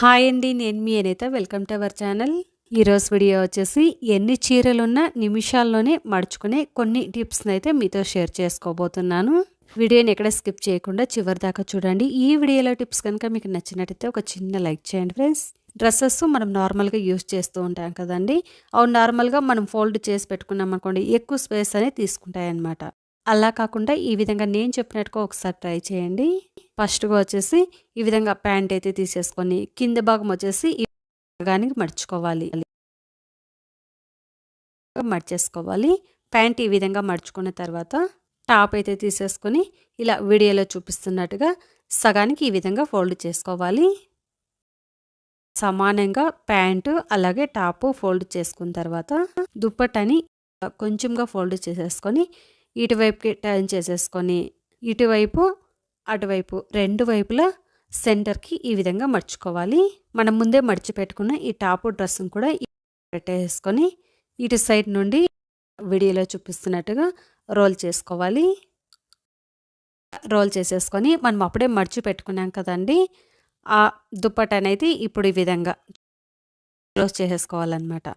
Hi అండి నేను మీ Anetha. Welcome to our channel. ఈరోజు వీడియో వచ్చేసి ఎన్ని చీరలున్నా నిమిషాల్లోనే మడుచుకునే కొన్ని టిప్స్ని అయితే మీతో షేర్ చేసుకోబోతున్నాను. వీడియోని ఎక్కడ స్కిప్ చేయకుండా చివరి దాకా చూడండి. ఈ వీడియోలో టిప్స్ కనుక మీకు నచ్చినట్టయితే ఒక చిన్న లైక్ చేయండి ఫ్రెండ్స్. డ్రెస్సెస్ మనం నార్మల్గా యూస్ చేస్తూ ఉంటాం కదండి. అవి నార్మల్గా మనం ఫోల్డ్ చేసి పెట్టుకున్నాం అనుకోండి ఎక్కువ స్పేస్ అనేది తీసుకుంటాయి అన్నమాట అలా కాకుండా ఈ విధంగా నేను చెప్పినట్టుగా ఒకసారి ట్రై చేయండి. ఫస్ట్గా వచ్చేసి ఈ విధంగా ప్యాంట్ అయితే తీసేసుకొని కింద భాగం వచ్చేసి ఈ భాగానికి మడుచుకోవాలి. మడిచేసుకోవాలి. ప్యాంట్ ఈ విధంగా మడుచుకున్న తర్వాత టాప్ అయితే తీసేసుకొని ఇలా వీడియోలో చూపిస్తున్నట్టుగా సగానికి ఈ విధంగా ఫోల్డ్ చేసుకోవాలి. సమానంగా ప్యాంటు అలాగే టాపు ఫోల్డ్ చేసుకున్న తర్వాత దుప్పట్టని కొంచెంగా ఫోల్డ్ చేసేసుకొని ఇటువైపుకి టర్న్ చేసేసుకొని ఇటువైపు అటువైపు రెండు వైపులా సెంటర్కి ఈ విధంగా మర్చుకోవాలి మనం ముందే మడిచి పెట్టుకున్న ఈ టాపు డ్రెస్ని కూడా పెట్టేసుకొని ఇటు సైడ్ నుండి వీడియోలో చూపిస్తున్నట్టుగా రోల్ చేసుకోవాలి. రోల్ చేసేసుకొని మనం అప్పుడే మడిచి పెట్టుకున్నాం కదండి. ఆ దుప్పట అనేది ఇప్పుడు ఈ విధంగా క్లోజ్ చేసేసుకోవాలన్నమాట.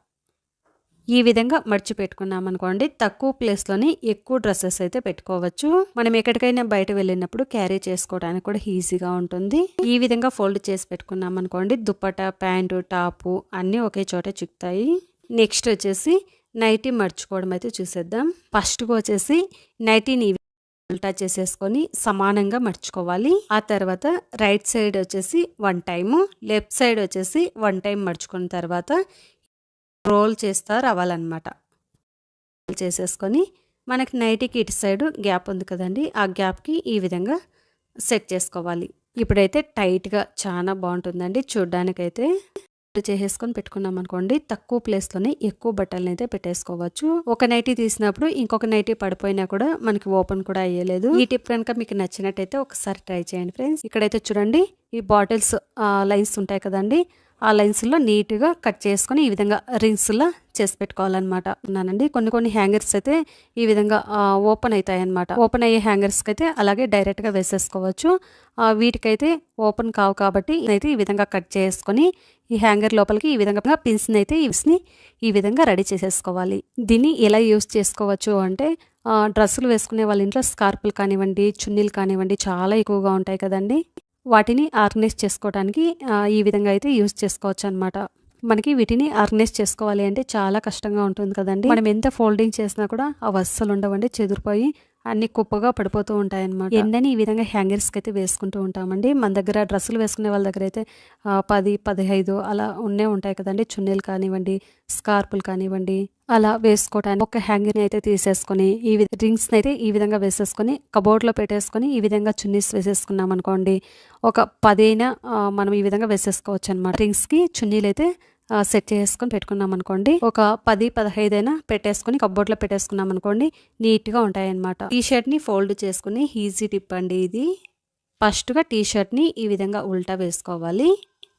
ఈ విధంగా మడిచి పెట్టుకున్నాం అనుకోండి తక్కువ ప్లేస్లోనే ఎక్కువ డ్రెస్సెస్ అయితే పెట్టుకోవచ్చు. మనం ఎక్కడికైనా బయట వెళ్ళినప్పుడు క్యారీ చేసుకోవడానికి కూడా ఈజీగా ఉంటుంది. ఈ విధంగా ఫోల్డ్ చేసి పెట్టుకున్నాం అనుకోండి దుప్పట ప్యాంటు టాపు అన్నీ ఒకే చోట చిక్కుతాయి. నెక్స్ట్ వచ్చేసి నైటీ మర్చుకోవడం అయితే చూసేద్దాం. ఫస్ట్గా వచ్చేసి నైటీని ఉల్టా చేసేసుకొని సమానంగా మర్చుకోవాలి. ఆ తర్వాత రైట్ సైడ్ వచ్చేసి వన్ టైము లెఫ్ట్ సైడ్ వచ్చేసి వన్ టైం మర్చుకున్న తర్వాత రోల్ చేస్తా రవ్వాలన్నమాట రోల్ చేసేసుకొని మనకి నైట్కి ఇటు సైడ్ గ్యాప్ ఉంది కదండి ఆ గ్యాప్కి ఈ విధంగా సెట్ చేసుకోవాలి. ఇప్పుడైతే టైట్గా చాలా బాగుంటుందండి. చూడ్డానికైతే చేసేసుకొని పెట్టుకున్నాం అనుకోండి తక్కువ ప్లేస్లోనే ఎక్కువ బట్టలను అయితే పెట్టేసుకోవచ్చు. ఒక నైటీ తీసినప్పుడు ఇంకొక నైటీ పడిపోయినా కూడా మనకి ఓపెన్ కూడా అయ్యలేదు. ఈ టిప్ కనుక మీకు నచ్చినట్టయితే ఒకసారి ట్రై చేయండి ఫ్రెండ్స్. ఇక్కడైతే చూడండి ఈ బాటిల్స్ లైన్స్ ఉంటాయి కదండి ఆ లైన్స్లో నీట్గా కట్ చేసుకొని ఈ విధంగా రింగ్స్లా చేసి పెట్టుకోవాలన్నమాట. ఉన్నానండి. కొన్ని కొన్ని హ్యాంగర్స్ అయితే ఈ విధంగా ఓపెన్ అవుతాయి అనమాట ఓపెన్ అయ్యే హ్యాంగర్స్కి అయితే అలాగే డైరెక్ట్గా వేసేసుకోవచ్చు. వీటికైతే ఓపెన్ కావు కాబట్టి అయితే ఈ విధంగా కట్ చేసుకొని ఈ హ్యాంగర్ లోపలికి ఈ విధంగా పిన్స్ని అయితే ఇవ్స్ని ఈ విధంగా రెడీ చేసేసుకోవాలి. దీన్ని ఎలా యూస్ చేసుకోవచ్చు అంటే డ్రెస్సులు వేసుకునే వాళ్ళ ఇంట్లో స్కార్పులు కానివ్వండి చున్నీలు కానివ్వండి చాలా ఎక్కువగా ఉంటాయి కదండి. వాటిని ఆర్గనైజ్ చేసుకోవడానికి ఈ విధంగా అయితే యూజ్ చేసుకోవచ్చు అనమాట మనకి వీటిని ఆర్గనైజ్ చేసుకోవాలి అంటే చాలా కష్టంగా ఉంటుంది కదండి. మనం ఎంత ఫోల్డింగ్ చేసినా కూడా అవి అస్సలు ఉండవండి చెదిరిపోయి అన్ని కుప్పగా పడిపోతూ ఉంటాయన్నమాట. ఎండని ఈ విధంగా హ్యాంగర్స్కి అయితే వేసుకుంటూ ఉంటామండి. మన దగ్గర డ్రెస్సులు వేసుకునే వాళ్ళ దగ్గర అయితే పది పదిహైదు అలా ఉన్నే ఉంటాయి కదండి. చున్నీలు కానివ్వండి స్కార్పులు కానివ్వండి అలా వేసుకోవటానికి ఒక హ్యాంగర్ని అయితే తీసేసుకొని ఈ రింగ్స్ని అయితే ఈ విధంగా వేసేసుకొని కబోర్డ్లో పెట్టేసుకొని ఈ విధంగా చున్నీస్ వేసేసుకున్నాం అనుకోండి ఒక పదైనా మనం ఈ విధంగా వేసేసుకోవచ్చు అనమాట రింగ్స్కి చున్నీలు అయితే సెట్ చేసుకొని పెట్టుకున్నాం అనుకోండి. ఒక పది పదహైదు అయినా పెట్టేసుకొని కబ్బోర్డ్లో పెట్టేసుకున్నాం అనుకోండి నీట్గా ఉంటాయి అనమాట టీ షర్ట్ని ఫోల్డ్ చేసుకుని ఈజీ టిప్ అండి ఇది. ఫస్ట్గా టీ షర్ట్ని ఈ విధంగా ఉల్టా వేసుకోవాలి.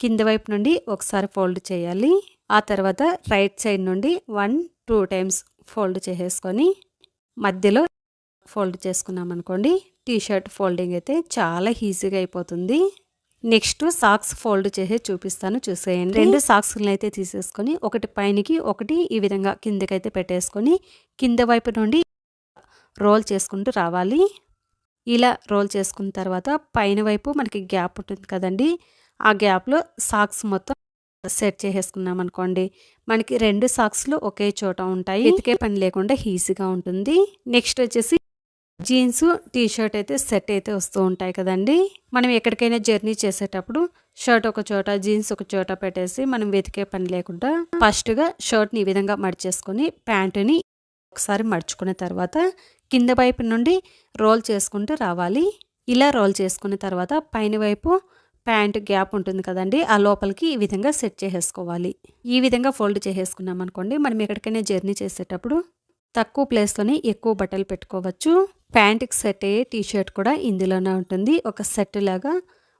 కింద వైపు నుండి ఒకసారి ఫోల్డ్ చేయాలి. ఆ తర్వాత రైట్ సైడ్ నుండి వన్ టూ టైమ్స్ ఫోల్డ్ చేసేసుకొని మధ్యలో ఫోల్డ్ చేసుకున్నాం అనుకోండి టీ షర్ట్ ఫోల్డింగ్ అయితే చాలా ఈజీగా అయిపోతుంది. నెక్స్ట్ సాక్స్ ఫోల్డ్ చేసి చూపిస్తాను చూసేయండి. రెండు సాక్స్లను అయితే తీసేసుకొని ఒకటి పైనకి ఒకటి ఈ విధంగా కిందకైతే పెట్టేసుకొని కింద వైపు నుండి రోల్ చేసుకుంటూ రావాలి. ఇలా రోల్ చేసుకున్న తర్వాత పైన వైపు మనకి గ్యాప్ ఉంటుంది కదండి. ఆ గ్యాప్లో సాక్స్ మొత్తం సెట్ చేసేసుకున్నాం అనుకోండి. మనకి రెండు సాక్స్లు ఒకే చోట ఉంటాయి. ఎతికే పని లేకుండా ఈజీగా ఉంటుంది. నెక్స్ట్ వచ్చేసి జీన్స్ టీ షర్ట్ అయితే సెట్ అయితే వస్తూ ఉంటాయి కదండి. మనం ఎక్కడికైనా జర్నీ చేసేటప్పుడు షర్ట్ ఒక చోట జీన్స్ ఒక చోట పెట్టేసి మనం వెతికే పని లేకుండా ఫస్ట్గా షర్ట్ని ఈ విధంగా మడిచేసుకొని ప్యాంటుని ఒకసారి మడుచుకున్న తర్వాత కింద వైపు నుండి రోల్ చేసుకుంటూ రావాలి. ఇలా రోల్ చేసుకున్న తర్వాత పైన వైపు ప్యాంట్ గ్యాప్ ఉంటుంది కదండి ఆ లోపలికి ఈ విధంగా సెట్ చేసేసుకోవాలి. ఈ విధంగా ఫోల్డ్ చేసేసుకున్నాం అనుకోండి మనం ఎక్కడికైనా జర్నీ చేసేటప్పుడు తక్కువ ప్లేస్లోనే ఎక్కువ బట్టలు పెట్టుకోవచ్చు. ప్యాంట్కి సెట్ అయ్యే టీ షర్ట్ కూడా ఇందులోనే ఉంటుంది. ఒక సెట్ లాగా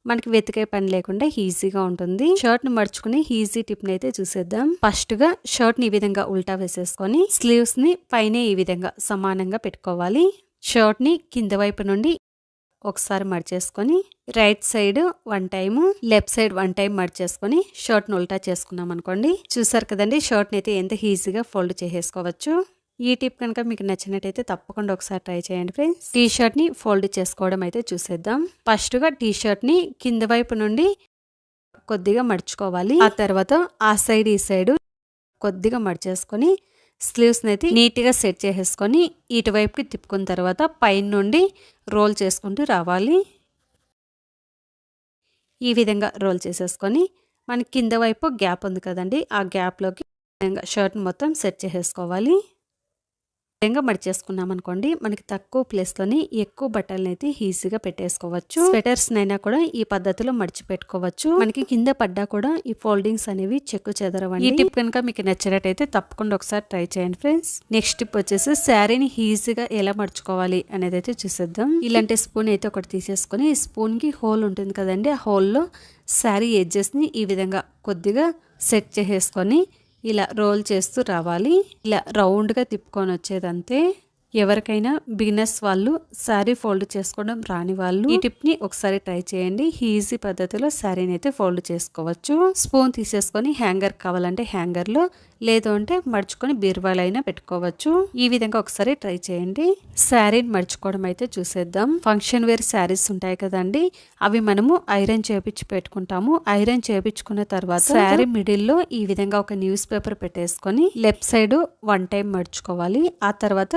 మనకి వెతికే పని లేకుండా ఈజీగా ఉంటుంది. షర్ట్ను మర్చుకుని ఈజీ టిప్ అయితే చూసేద్దాం. ఫస్ట్గా షర్ట్ని ఈ విధంగా ఉల్టా వేసేసుకొని స్లీవ్స్ని పైన ఈ విధంగా సమానంగా పెట్టుకోవాలి. షర్ట్ని కింద వైపు నుండి ఒకసారి మడిచేసుకొని right side one time left side one time మడిచేసుకొని షర్ట్ను ఉల్టా చేసుకున్నాం అనుకోండి చూసారు కదండి షర్ట్ని అయితే ఎంత ఈజీగా ఫోల్డ్ చేసేసుకోవచ్చు. ఈ టిప్ కనుక మీకు నచ్చినట్టయితే తప్పకుండా ఒకసారి ట్రై చేయండి ఫ్రెండ్స్. టీ షర్ట్ని ఫోల్డ్ చేసుకోవడం అయితే చూసేద్దాం. ఫస్ట్గా టీ షర్ట్ని కింద వైపు నుండి కొద్దిగా మడుచుకోవాలి. ఆ తర్వాత ఆ సైడ్ ఈ సైడ్ కొద్దిగా మడిచేసుకొని స్లీవ్స్ని అయితే నీట్గా సెట్ చేసేసుకొని ఇటువైపుకి తిప్పుకున్న తర్వాత పైన నుండి రోల్ చేసుకుంటూ రావాలి. ఈ విధంగా రోల్ చేసేసుకొని మన కింద వైపు గ్యాప్ ఉంది కదండి ఆ గ్యాప్లోకి షర్ట్ మొత్తం సెట్ చేసేసుకోవాలి. విధంగా మడిచేసుకున్నాం అనుకోండి మనకి తక్కువ ప్లేస్లోని ఎక్కువ బట్టలను అయితే ఈజీగా పెట్టేసుకోవచ్చు. స్వెటర్స్ అయినా కూడా ఈ పద్ధతిలో మడిచి పెట్టుకోవచ్చు మనకి కింద పడ్డా కూడా ఈ ఫోల్డింగ్స్ అనేవి చెక్కు చెదరవండి. ఈ టిప్ కనుక మీకు నచ్చినట్టయితే తప్పకుండా ఒకసారి ట్రై చేయండి ఫ్రెండ్స్. నెక్స్ట్ టిప్ వచ్చేసి శారీని ఈజీగా ఎలా మడుచుకోవాలి అనేది అయితే చూసేద్దాం. ఇలాంటి స్పూన్ అయితే ఒకటి తీసేసుకొని ఈ స్పూన్కి హోల్ ఉంటుంది కదండి ఆ హోల్లో శారీ ఎడ్జెస్ని ఈ విధంగా కొద్దిగా సెట్ చేసేసుకొని ఇలా రోల్ చేస్తూ రావాలి. ఇలా రౌండ్గా తిప్పుకొని వచ్చేదంతే. ఎవరికైనా బిగినర్స్ వాళ్ళు శారీ ఫోల్డ్ చేసుకోవడం రాని వాళ్ళు ఈ టిప్ని ఒకసారి ట్రై చేయండి. ఈజీ పద్ధతిలో శారీని అయితే ఫోల్డ్ చేసుకోవచ్చు. స్పూన్ తీసేసుకొని హ్యాంగర్ కావాలంటే హ్యాంగర్లో లేదు అంటే మడుచుకొని బీరువాలైనా పెట్టుకోవచ్చు. ఈ విధంగా ఒకసారి ట్రై చేయండి. శారీని మడుచుకోవడం అయితే చూసేద్దాం. ఫంక్షన్ వేర్ శారీస్ ఉంటాయి కదండి అవి మనము ఐరన్ చేపించి పెట్టుకుంటాము. ఐరన్ చేపించుకున్న తర్వాత శారీ మిడిల్లో ఈ విధంగా ఒక న్యూస్ పేపర్ పెట్టేసుకొని లెఫ్ట్ సైడ్ వన్ టైం మడుచుకోవాలి. ఆ తర్వాత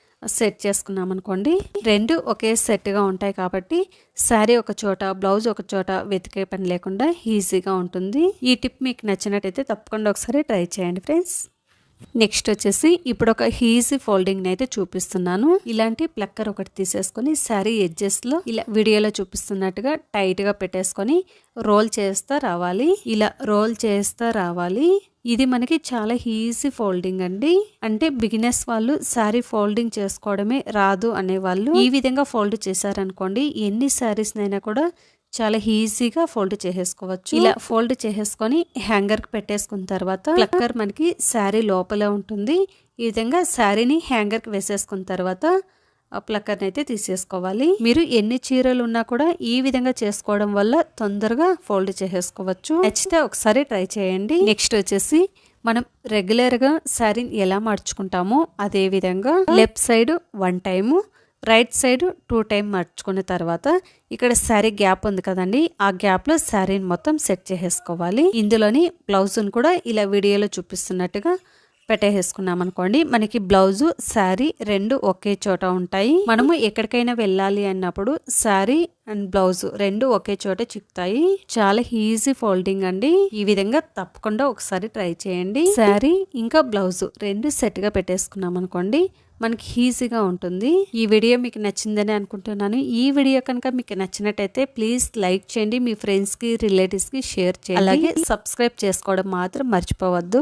సెట్ చేసుకున్నాం అనుకోండి రెండు ఒకే సెట్గా ఉంటాయి కాబట్టి శారీ ఒక చోట బ్లౌజ్ ఒక చోట వెతికే పని లేకుండా ఈజీగా ఉంటుంది. ఈ టిప్ మీకు నచ్చినట్టయితే తప్పకుండా ఒకసారి ట్రై చేయండి ఫ్రెండ్స్. నెక్స్ట్ వచ్చేసి ఇప్పుడు ఒక హీజీ ఫోల్డింగ్ అయితే చూపిస్తున్నాను. ఇలాంటి ప్లక్కర్ ఒకటి తీసేసుకొని శారీ ఎడ్జెస్లో ఇలా వీడియోలో చూపిస్తున్నట్టుగా టైట్గా పెట్టేసుకొని రోల్ చేస్తా రావాలి. ఇలా రోల్ చేస్తా రావాలి. ఇది మనకి చాలా ఈజీ ఫోల్డింగ్ అండి. అంటే బిగినర్స్ వాళ్ళు శారీ ఫోల్డింగ్ చేసుకోవడమే రాదు అనే వాళ్ళు ఈ విధంగా ఫోల్డ్ చేశారనుకోండి ఎన్ని శారీస్ కూడా చాలా ఈజీగా ఫోల్డ్ చేసేసుకోవచ్చు. ఇలా ఫోల్డ్ చేసేసుకొని హ్యాంగర్కి పెట్టేసుకున్న తర్వాత ప్లక్కర్ మనకి శారీ లోపల ఉంటుంది. ఈ విధంగా శారీని హ్యాంగర్కి వేసేసుకున్న తర్వాత ప్లక్కర్ని అయితే తీసేసుకోవాలి. మీరు ఎన్ని చీరలు ఉన్నా కూడా ఈ విధంగా చేసుకోవడం వల్ల తొందరగా ఫోల్డ్ చేసేసుకోవచ్చు. నచ్చితే ఒకసారి ట్రై చేయండి. నెక్స్ట్ వచ్చేసి మనం రెగ్యులర్గా శారీని ఎలా మార్చుకుంటామో అదే విధంగా left side one time right side two time మార్చుకున్న తర్వాత ఇక్కడ శారీ గ్యాప్ ఉంది కదండి ఆ గ్యాప్లో శారీని మొత్తం సెట్ చేసేసుకోవాలి. ఇందులోని బ్లౌజ్ను కూడా ఇలా వీడియోలో చూపిస్తున్నట్టుగా పెట్టేసుకున్నాం అనుకోండి మనకి బ్లౌజు శారీ రెండు ఒకే చోట ఉంటాయి. మనము ఎక్కడికైనా వెళ్ళాలి అన్నప్పుడు శారీ అండ్ బ్లౌజ్ రెండు ఒకే చోట చిక్కుతాయి. చాలా ఈజీ ఫోల్డింగ్ అండి. ఈ విధంగా తప్పకుండా ఒకసారి ట్రై చేయండి. శారీ ఇంకా బ్లౌజ్ రెండు సెట్గా పెట్టేసుకున్నాం అనుకోండి మనకి ఈజీగా ఉంటుంది. ఈ వీడియో మీకు నచ్చిందని అనుకుంటున్నాను. ఈ వీడియో కనుక మీకు నచ్చినట్టయితే ప్లీజ్ లైక్ చేయండి. మీ ఫ్రెండ్స్కి రిలేటివ్స్కి షేర్ చేయండి. అలాగే సబ్స్క్రైబ్ చేసుకోవడం మాత్రం మర్చిపోవద్దు.